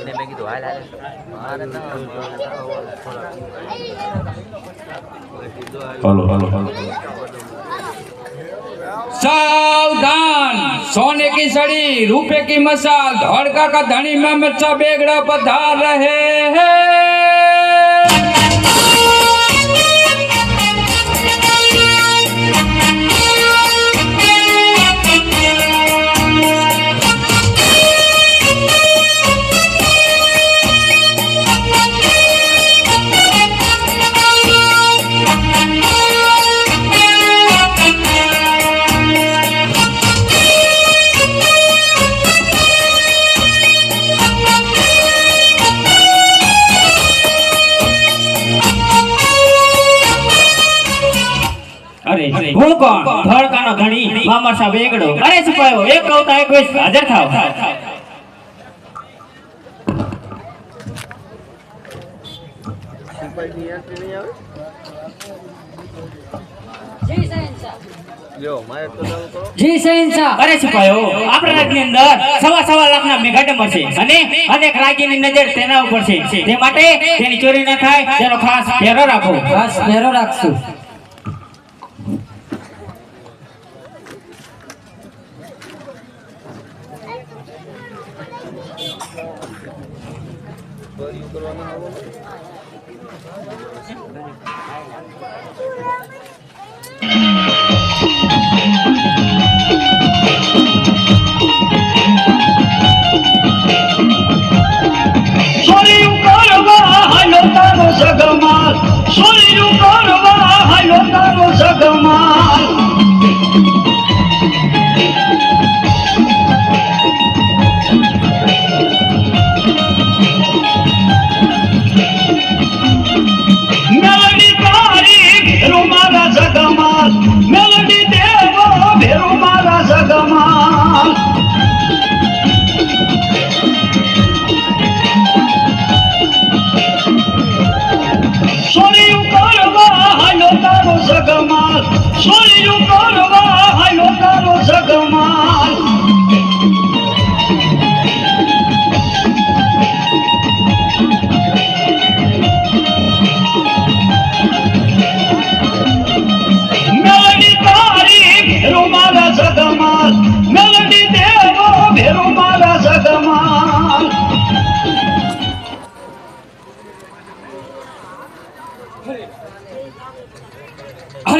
એને મેં કીધું હાલ હાલ મારે ના હલો હલો હલો. સાવધાન! સોને કી સડી, રૂપે કી મસાલ ધોળકા કા ધણી માં મચ્છા બેગડા પધાર રહે હે. હું કોણ? ધડકાનો ધણી. મામા વેગડો અરે સિપાહીઓ એક કવતા એક વેશ હાજર થાવ લ્યો મારે તો ચાલુ કરો જી શહેનશાહ અરે સિપાહીઓ આપણા રાજ્યની અંદર સવા સવા લાખના મેઘાડમર છે. અને અનેક રાજ્યની નજર તેના ઉપર છે. તે માટે તેની ચોરી ન થાય. તેનો ખાસ ધ્યાન રાખો. ખાસ પહેરો રાખશું. આવો સોર્યું કરવા હાલો તારો સગમાલ.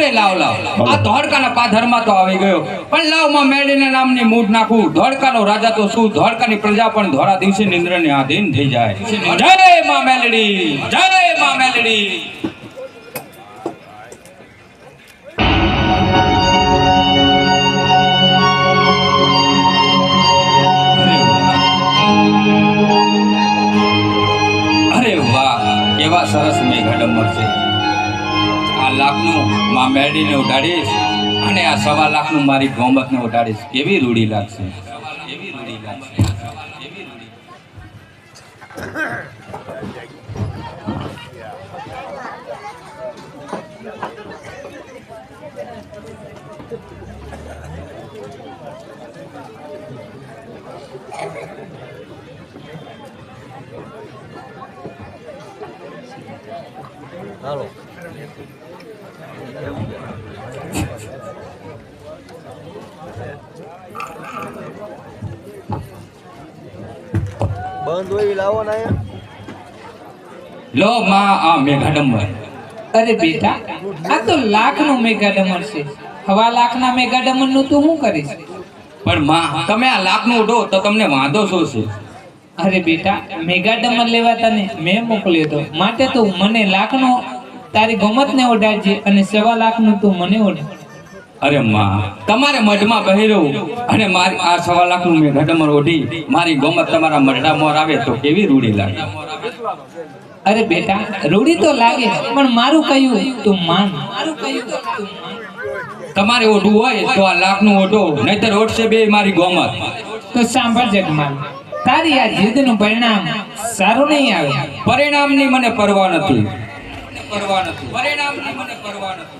અરે લાવ લાવ. આ ધોળકાના પાધરમાં તો આવી ગયો. પણ લાવ, માં મેળીને નામની મૂડ નાખું. ધોળકાનો રાજા તો શું? ધોળકાની પ્રજા પણ ધોળા દિવસે નિંદ્રને આધીન થઈ જાય. જય માં મેલડી, જય માં મેલડી. વાહ, કેવા સરસ મેઘડમર છે. લાખનું માં મેળીને ઉડાડીશ અને આ સવા લાખનું મારી ગોમતને ઉડાડીશ. કેવી રૂડી લાગશે? લાગશે કેવી બંધ હોય લાવો ને લો માં, આ મેઘાડમર અરે બેટા, આ તો લાખનો મેગાડમર છે. હવા લાખના મેગાડમરનું તું શું કરીશ? પણ માં, તમે આ લાખનું ઉડો તો તમને વાંધો શું છે? અરે બેટા મેગાડમર લેવા તને મેં મોકલ્યો હતો માટે તું મને લાખ નો તારી ગમત ને ઓઢાડજે અને સવા લાખનું તું મને ઓઢ અરે માં તમારે મઢમાં બહેરવું અને મારી આ સવા લાખનું ઘટમર ઓઢી મારી ગોમત તમારા મઢડા મોર આવે તો કેવી રૂડી લાગે? અરે બેટા રૂડી તો લાગે પણ મારું કહ્યું તું માન. મારું કહ્યું તું તમારે ઓઢવું હોય તો આ લાખનું ઓઢો નહીતર ઓઢશે બે મારી ગોમત. તો સાંભળ જગમાલ તારી આ જીદનું પરિણામ સારું નહીં આવે. પરિણામની મને પરવા નથી પરવા નથી. પરિણામની મને પરવા નથી.